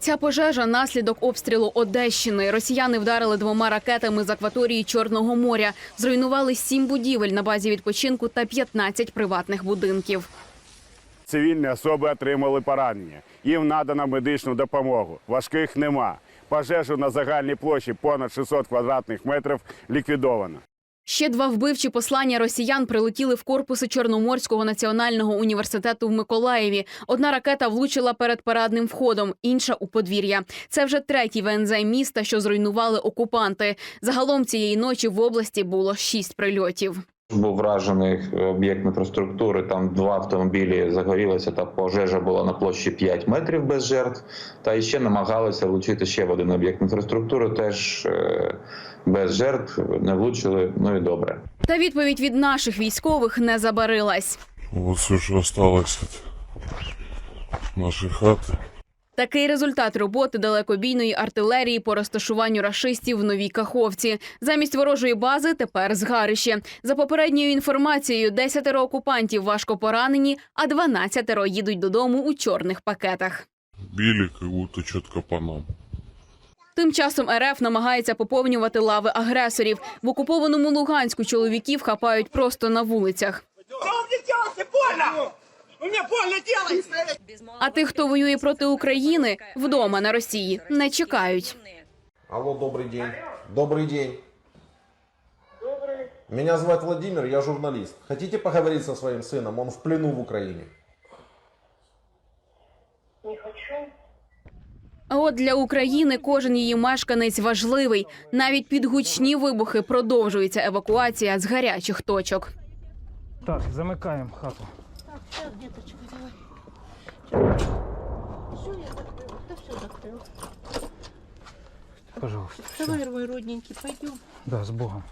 Ця пожежа наслідок обстрілу Одещини. Росіяни вдарили двома ракетами з акваторії Чорного моря. Зруйнували сім будівель на базі відпочинку та 15 приватних будинків. Цивільні особи отримали поранення. Їм надано медичну допомогу. Важких нема. Пожежу на загальній площі понад 600 квадратних метрів ліквідовано. Ще два вбивчі послання росіян прилетіли в корпуси Чорноморського національного університету в Миколаєві. Одна ракета влучила перед парадним входом, інша у подвір'я. Це вже третій ВНЗ міста, що зруйнували окупанти. Загалом цієї ночі в області було шість прильотів. Був вражений об'єкт інфраструктури. Там два автомобілі загорілися. Та пожежа була на площі 5 метрів без жертв. Та ще намагалися влучити ще в один об'єкт інфраструктури. Теж е, без жертв не влучили. Ну і добре. Та відповідь від наших військових не забарилась. Вот все, что осталось от нашей хаты. Такий результат роботи далекобійної артилерії по розташуванню рашистів в новій каховці. Замість ворожої бази тепер згарище. За попередньою інформацією, 10 окупантів важко поранені, а 12 їдуть додому у чорних пакетах. Били как будто четко по нам. Тим часом РФ намагається поповнювати лави агресорів. В окупованому Луганську чоловіків хапають просто на вулицях. Что вы мне делаете? Больно! Вы мне больно делаете! А тих, хто воює проти України, вдома на Росії не чекають. Алло, добрый день. Добрый день. Меня зовут Владимир, я журналист. Хотите поговорить со своим сыном? Он в плену в Украине. А от для України кожен її мешканець важливий. Навіть під гучні вибухи продовжується евакуація з гарячих точок. Так, замикаємо хату. Все, деточка, давай. Все, я закрыла. Да все закрыла. Пожалуйста. Давай, мой родненький, пойдем. Да, з Богом.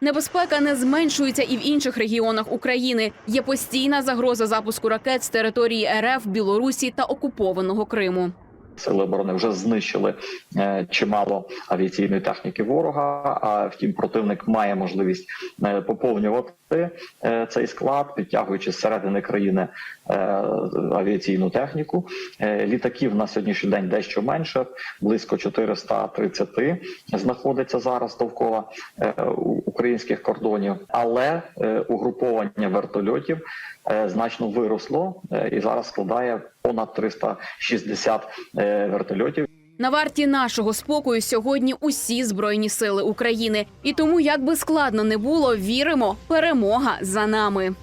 Небезпека не зменшується і в інших регіонах України. Є постійна загроза запуску ракет з території РФ, Білорусі та окупованого Криму. Сили оборони вже знищили е, чимало авіаційної техніки ворога. А втім, противник має можливість е, поповнювати е, цей склад, підтягуючи з середини країни е, авіаційну техніку. Е, літаків на сьогоднішній день дещо менше, близько 430 знаходиться зараз довкола українських кордонів, але угруповання вертольотів значно виросло і зараз складає понад 360 е, вертольотів. На варті нашого спокою сьогодні усі збройні сили України. І тому, як би складно не було, віримо, перемога за нами.